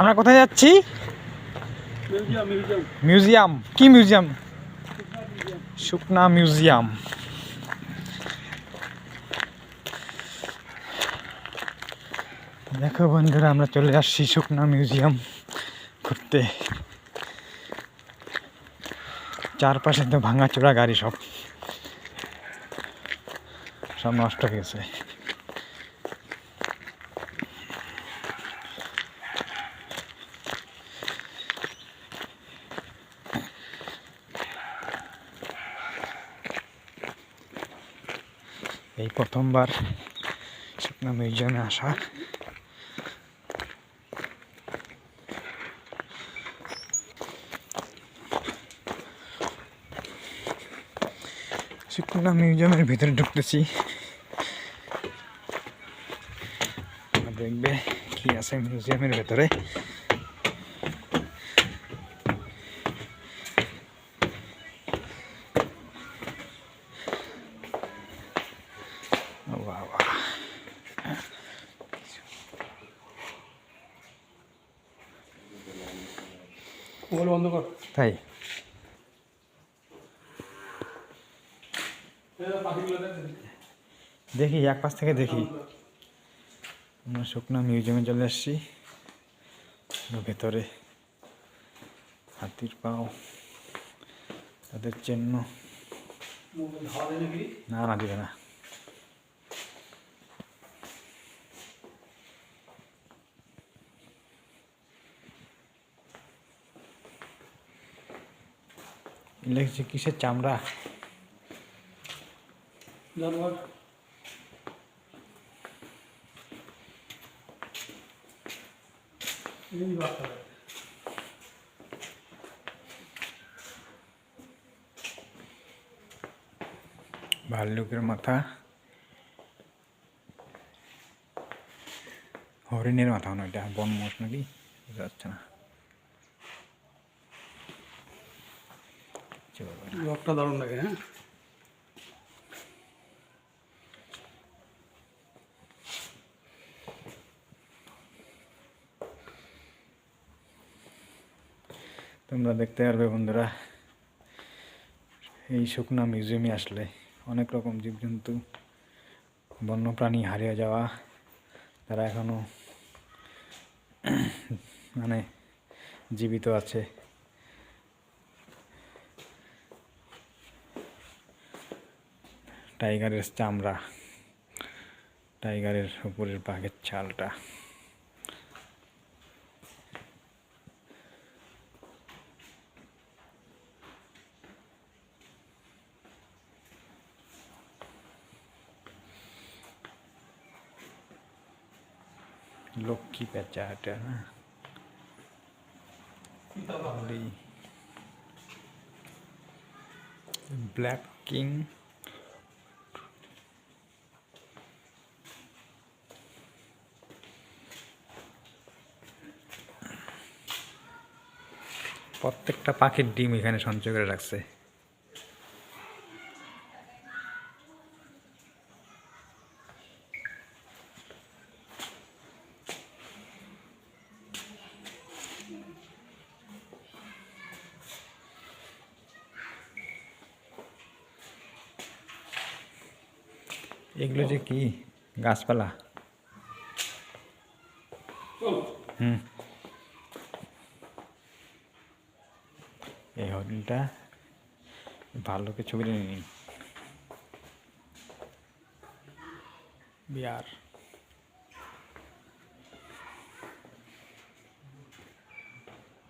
আমরা কোথায় যাচ্ছি? মিউজিয়াম কি মিউজিয়াম শুকনা মিউজিয়াম দেখো বন্ধুরা আমরা চলে আসছি শুকনা মিউজিয়াম ঘুরতে। চারপাশে তো ভাঙাচোরা গাড়ি সব। সব নষ্ট হয়ে গেছে। এই প্রথমবার শুকনা মিউজিয়ামে আসা। শুকনা মিউজিয়ামের ভিতরে ঢুকতেছি। দেখবে কি আছে মিউজিয়ামের ভেতরে। বাহ বাহ বন্ধ কর। তাই? দেখি এক পাশ থেকে দেখি। আমরা শুকনা মিউজিয়ামে চলে আসছি। ভেতরে হাতির পাও তাদের চিহ্ন নাকি? না না দিবে না। লিখছে কিসের চামড়া জানোয়ার এই বাচ্চা ভাল্লুকের মাথা হরিণের মাথা না এটা বন মোষ নাকি বোঝা যাচ্ছে না দারুণ লাগে হ্যাঁ? তোমরা দেখতে পারবে বন্ধুরা, এই শুকনা মিউজিয়ামে আসলে অনেক রকম জীবজন্তু, বন্যপ্রাণী হারিয়ে যাওয়া, তারা এখনও মানে জীবিত আছে। টাইগারের চামড়া টাইগারের উপরের বাঘের ছালটা লক্ষ্মী পেঁচা এটা না ব্ল্যাক কিং প্রত্যেকটা পাখির ডিম এখানে সঞ্চয় করে রাখছে। এগুলো যে কি? গাছপালা। এই হোটেলটা। ভালো ছবিটা নিন বিয়ার।